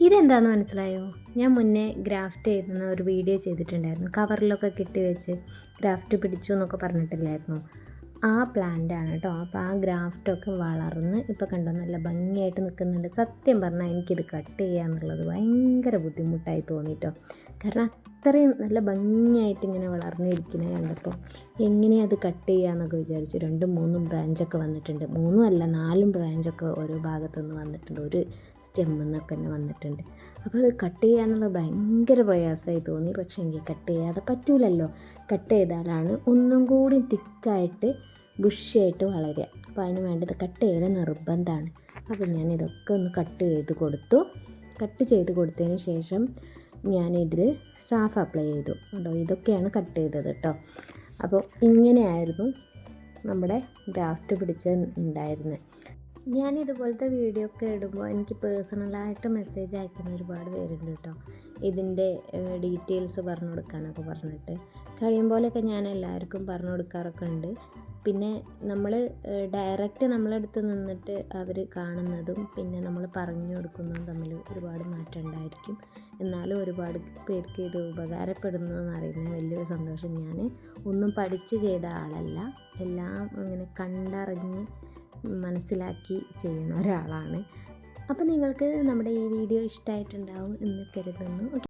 ഇതെന്താണെന്ന് മനസ്സിലായോ? ഞാൻ മുന്നേ ഗ്രാഫ്റ്റ് ചെയ്യുന്ന ഒരു വീഡിയോ ചെയ്തിട്ടുണ്ടായിരുന്നു. കവറിലൊക്കെ കെട്ടി വെച്ച് ഗ്രാഫ്റ്റ് പിടിച്ചു എന്നൊക്കെ പറഞ്ഞിട്ടില്ലായിരുന്നു? ആ പ്ലാന്റ് ആണ് കേട്ടോ അപ്പോൾ ആ ഗ്രാഫ്റ്റൊക്കെ വളർന്ന് ഇപ്പോൾ കണ്ടോ നല്ല ഭംഗിയായിട്ട് നിൽക്കുന്നുണ്ട് സത്യം പറഞ്ഞാൽ എനിക്കിത് കട്ട് ചെയ്യുക എന്നുള്ളത് ഭയങ്കര ബുദ്ധിമുട്ടായി തോന്നിട്ടോ. കാരണം അത്രയും നല്ല ഭംഗിയായിട്ട് ഇങ്ങനെ വളർന്നിരിക്കുന്നത് കണ്ടപ്പോൾ എങ്ങനെയാണ് അത് കട്ട് ചെയ്യാമെന്നൊക്കെ വിചാരിച്ചു രണ്ടും മൂന്നും ബ്രാഞ്ചൊക്കെ വന്നിട്ടുണ്ട്. മൂന്നും അല്ല നാലും ബ്രാഞ്ചൊക്കെ ഓരോ ഭാഗത്തുനിന്ന് വന്നിട്ടുണ്ട്. ഒരു സ്റ്റെമ്മിൽ നിന്നൊക്കെ തന്നെ വന്നിട്ടുണ്ട്. അപ്പോൾ അത് കട്ട് ചെയ്യാനുള്ള ഭയങ്കര പ്രയാസമായി തോന്നി. പക്ഷേ എനിക്ക് കട്ട് ചെയ്യാതെ പറ്റൂലല്ലോ. കട്ട് ചെയ്താലാണ് ഒന്നും കൂടി തിക്കായിട്ട് ബുഷിയായിട്ട് വളരുക. അപ്പോൾ അതിന് വേണ്ടത് കട്ട് ചെയ്യൽ നിർബന്ധമാണ്. അപ്പോൾ ഞാൻ ഇതൊക്കെ ഒന്ന് കട്ട് ചെയ്ത് കൊടുത്തു. കട്ട് ചെയ്ത് കൊടുത്തതിന് ശേഷം ഞാനിതിൽ സാഫ് അപ്ലൈ ചെയ്തു. കേട്ടോ ഇതൊക്കെയാണ് കട്ട് ചെയ്തത് കേട്ടോ. അപ്പോൾ ഇങ്ങനെയായിരുന്നു നമ്മുടെ ഗ്രാഫ്റ്റ് പിടിച്ച ഉണ്ടായിരുന്നത് ഞാൻ ഇതുപോലത്തെ വീഡിയോ ഒക്കെ ഇടുമ്പോൾ എനിക്ക് പേഴ്സണലായിട്ട് മെസ്സേജ് അയക്കുന്ന ഒരുപാട് പേരുണ്ട് കേട്ടോ. ഇതിന്റെ ഡീറ്റെയിൽസ് പറഞ്ഞു കൊടുക്കാനൊക്കെ പറഞ്ഞിട്ട്. കഴിയും പോലെയൊക്കെ ഞാൻ എല്ലാവർക്കും പറഞ്ഞു കൊടുക്കാറൊക്കെ ഉണ്ട്. പിന്നെ നമ്മൾ ഡയറക്റ്റ് നമ്മളടുത്ത് നിന്നിട്ട് അവർ കാണുന്നതും പിന്നെ നമ്മൾ പറഞ്ഞു കൊടുക്കുന്നതും തമ്മിൽ ഒരുപാട് മാറ്റം ഉണ്ടായിരിക്കും. എന്നാലും ഒരുപാട് പേർക്ക് ഇത് ഉപകാരപ്പെടുന്നതെന്ന് അറിയുന്നത് വലിയൊരു സന്തോഷം ഞാൻ ഒന്നും പഠിച്ച് ചെയ്ത ആളല്ല. എല്ലാം ഇങ്ങനെ കണ്ടറിഞ്ഞ് മനസ്സിലാക്കി ചെയ്യുന്ന ഒരാളാണ്. അപ്പോൾ നിങ്ങൾക്ക് നമ്മുടെ ഈ വീഡിയോ ഇഷ്ടമായിട്ടുണ്ടാവും എന്ന് കരുതുന്നു.